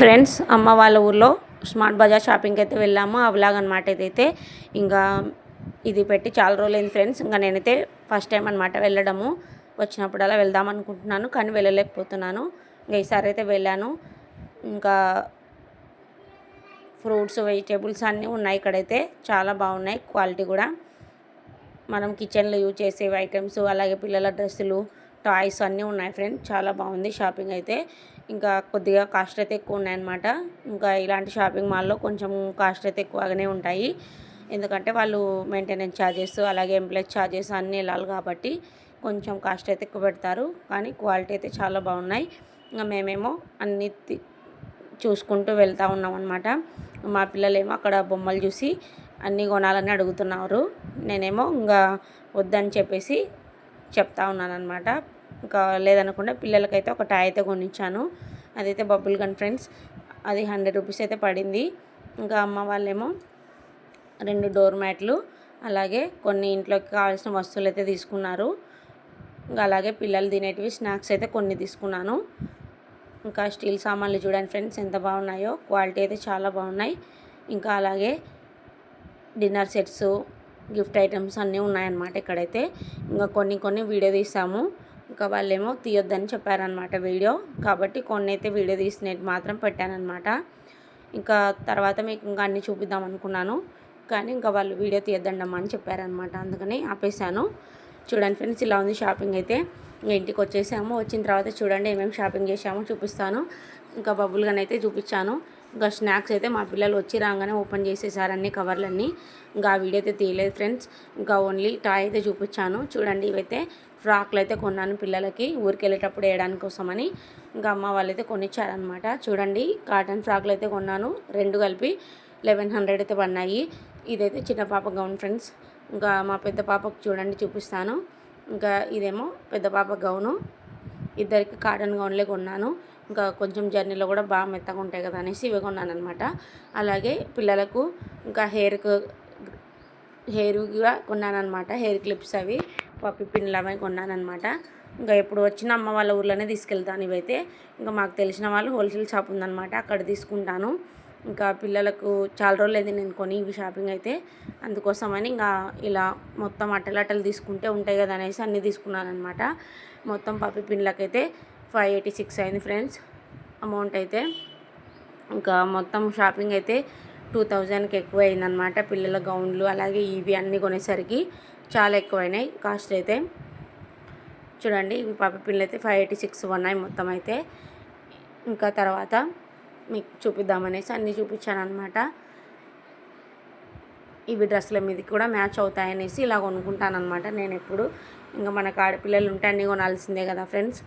Friends అమ్మ వాళ్ళ ఊర్లో స్మార్ట్ బజార్ షాపింగ్కి అయితే వెళ్ళాము. అవిలాగ అనమాట ఇదైతే. ఇంకా ఇది పెట్టి చాలా రోజులైంది ఫ్రెండ్స్. ఇంకా నేనైతే ఫస్ట్ టైం అనమాట వెళ్ళడము. వచ్చినప్పుడల్లా వెళ్దాం అనుకుంటున్నాను కానీ వెళ్ళలేకపోతున్నాను. ఇంకా ఈసారి అయితే వెళ్ళాను. ఇంకా ఫ్రూట్స్ వెజిటేబుల్స్ అన్నీ ఉన్నాయి ఇక్కడైతే. చాలా బాగున్నాయి క్వాలిటీ కూడా. మనం కిచెన్లో యూజ్ చేసే ఐటమ్స్ అలాగే పిల్లల డ్రెస్సులు టాయ్స్ అన్నీ ఉన్నాయి ఫ్రెండ్స్. చాలా బాగుంది షాపింగ్ అయితే. ఇంకా కొద్దిగా కాస్ట్ అయితే ఎక్కువ ఉన్నాయన్నమాట. ఇంకా ఇలాంటి షాపింగ్ మాల్లో కొంచెం కాస్ట్ అయితే ఎక్కువగానే ఉంటాయి. ఎందుకంటే వాళ్ళు మెయింటెనెన్స్ ఛార్జెస్ అలాగే ఎంప్లాయ్ ఛార్జెస్ అన్నీ వెళ్ళాలి కాబట్టి కొంచెం కాస్ట్ అయితే ఎక్కువ పెడతారు. కానీ క్వాలిటీ అయితే చాలా బాగున్నాయి. ఇంకా మేమేమో అన్ని చూసుకుంటూ వెళ్తూ ఉన్నాం అనమాట మా పిల్లలేమో అక్కడ బొమ్మలు చూసి అన్నీ కొనాలని అడుగుతున్నారు. నేనేమో ఇంకా వద్దని చెప్పేసి చెప్తా ఉన్నానమాట ఇంకా లేదనకుండా పిల్లలకైతే ఒక టాయ్ అయితే కొనిచ్చాను. అదైతే బబుల్ గన్ ఫ్రెండ్స్. అది హండ్రెడ్ రూపీస్ అయితే పడింది. ఇంకా అమ్మ వాళ్ళేమో రెండు డోర్ మ్యాట్లు అలాగే కొన్ని ఇంట్లోకి కావాల్సిన వస్తువులు అయితే తీసుకున్నారు. ఇంకా అలాగే పిల్లలు తినేటివి స్నాక్స్ అయితే కొన్ని తీసుకున్నాను. ఇంకా స్టీల్ సామాన్లు చూడండి ఫ్రెండ్స్ ఎంత బాగున్నాయో. క్వాలిటీ అయితే చాలా బాగున్నాయి. ఇంకా అలాగే డిన్నర్ సెట్స్ గిఫ్ట్ ఐటమ్స్ అన్నీ ఉన్నాయన్నమాట ఇక్కడైతే. ఇంకా కొన్ని కొన్ని వీడియో తీసాము. ఇంకా వాళ్ళేమో తీయొద్దని చెప్పారనమాట వీడియో. కాబట్టి కొన్ని అయితే వీడియో తీసినట్టు మాత్రం పెట్టానమాట ఇంకా తర్వాత మీకు ఇంకా అన్నీ చూపిద్దాం అనుకున్నాను. కానీ ఇంకా వాళ్ళు వీడియో తీయొద్దండమ్మా అని చెప్పారనమాట అందుకని ఆపేసాను చూడండి ఫ్రెండ్స్ ఇలా ఉంది షాపింగ్ అయితే. ఇంటికి వచ్చేసాము. వచ్చిన తర్వాత చూడండి ఏమేమి షాపింగ్ చేసామో చూపిస్తాను. ఇంకా బబుల్గానైతే అయితే చూపించాను. ఇంకా స్నాక్స్ అయితే మా పిల్లలు వచ్చి రాగానే ఓపెన్ చేసేసారు అన్ని కవర్లన్నీ. ఇంకా ఆ వీడియో అయితే తీయలేదు ఫ్రెండ్స్. ఇంకా ఓన్లీ టాయ్ అయితే చూపించాను. చూడండి ఇవైతే ఫ్రాక్లు అయితే కొన్నాను పిల్లలకి. ఊరికి వెళ్ళేటప్పుడు వేయడానికి కోసమని. ఇంకా అమ్మ వాళ్ళైతే కొనిచ్చారనమాట చూడండి కాటన్ ఫ్రాక్లు అయితే కొన్నాను. రెండు కలిపి లెవెన్ హండ్రెడ్ అయితే పడినాయి. ఇదైతే చిన్న పాప గౌన్ ఫ్రెండ్స్. ఇంకా మా పెద్ద పాపకు చూడండి చూపిస్తాను. ఇంకా ఇదేమో పెద్ద పాప గౌను. ఇద్దరికి కాటన్ గౌన్లే కొన్నాను. ఇంకా కొంచెం జర్నీలో కూడా బాగా మెత్తగా ఉంటాయి కదా అనేసి ఇవి కొన్నాను అనమాట అలాగే పిల్లలకు ఇంకా హెయిర్కు హెయిర్ కూడా కొన్నాను అనమాట హెయిర్ క్లిప్స్ అవి పప్పి పిన్లు అవి కొన్నాను అనమాట ఇంకా ఎప్పుడు వచ్చిన అమ్మ వాళ్ళ ఊర్లోనే తీసుకెళ్తాను ఇవైతే. ఇంకా మాకు తెలిసిన వాళ్ళు హోల్సేల్ షాప్ ఉందనమాట అక్కడ తీసుకుంటాను. ఇంకా పిల్లలకు చాలా రోజులు అయితే నేను కొని ఇవి షాపింగ్ అయితే. అందుకోసమని ఇంకా ఇలా మొత్తం అట్టలు అట్టలు తీసుకుంటే ఉంటాయి కదా అనేసి అన్నీ తీసుకున్నాను అనమాట మొత్తం పప్పి పిన్లకైతే ఫైవ్ ఎయిటీ సిక్స్ అయింది ఫ్రెండ్స్ అమౌంట్ అయితే. ఇంకా మొత్తం షాపింగ్ అయితే టూ థౌజండ్కి ఎక్కువ అయిందనమాట పిల్లల గౌన్లు అలాగే ఇవి అన్నీ కొనేసరికి చాలా ఎక్కువైనాయి కాస్ట్ అయితే. చూడండి ఇవి పాప పిల్లలు అయితే ఫైవ్ ఎయిటీ సిక్స్ ఉన్నాయి మొత్తం అయితే. ఇంకా తర్వాత మీకు చూపిద్దామనేసి అన్నీ చూపించాను అనమాట ఇవి డ్రెస్సుల మీద కూడా మ్యాచ్ అవుతాయనేసి ఇలా కొనుక్కుంటాను అనమాట నేను ఎప్పుడు ఇంకా మనకు ఆడపిల్లలు ఉంటే అన్నీ కొనాల్సిందే కదా ఫ్రెండ్స్.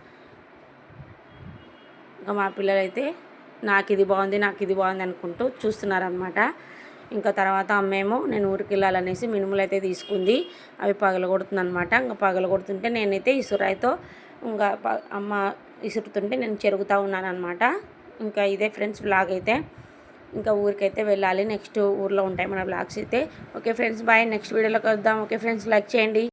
ఇంకా మా పిల్లలైతే నాకు ఇది బాగుంది నాకు ఇది బాగుంది అనుకుంటూ చూస్తున్నారనమాట ఇంకా తర్వాత అమ్మేమో నేను ఊరికి వెళ్ళాలనేసి మినుములు అయితే తీసుకుంది. అవి పగలగొడుతుంది అనమాట ఇంకా పగలగొడుతుంటే నేనైతే ఇసురాయితో ఇంకా అమ్మ ఇసురుతుంటే నేను చెరుగుతూ ఉన్నాను అనమాట ఇంకా ఇదే ఫ్రెండ్స్ బ్లాగ్ అయితే. ఇంకా ఊరికైతే వెళ్ళాలి. నెక్స్ట్ ఊర్లో ఉంటాయి మన బ్లాగ్స్ అయితే. Okay friends bye. నెక్స్ట్ వీడియోలోకి వద్దాం ఓకే ఫ్రెండ్స్ లైక్ చేయండి.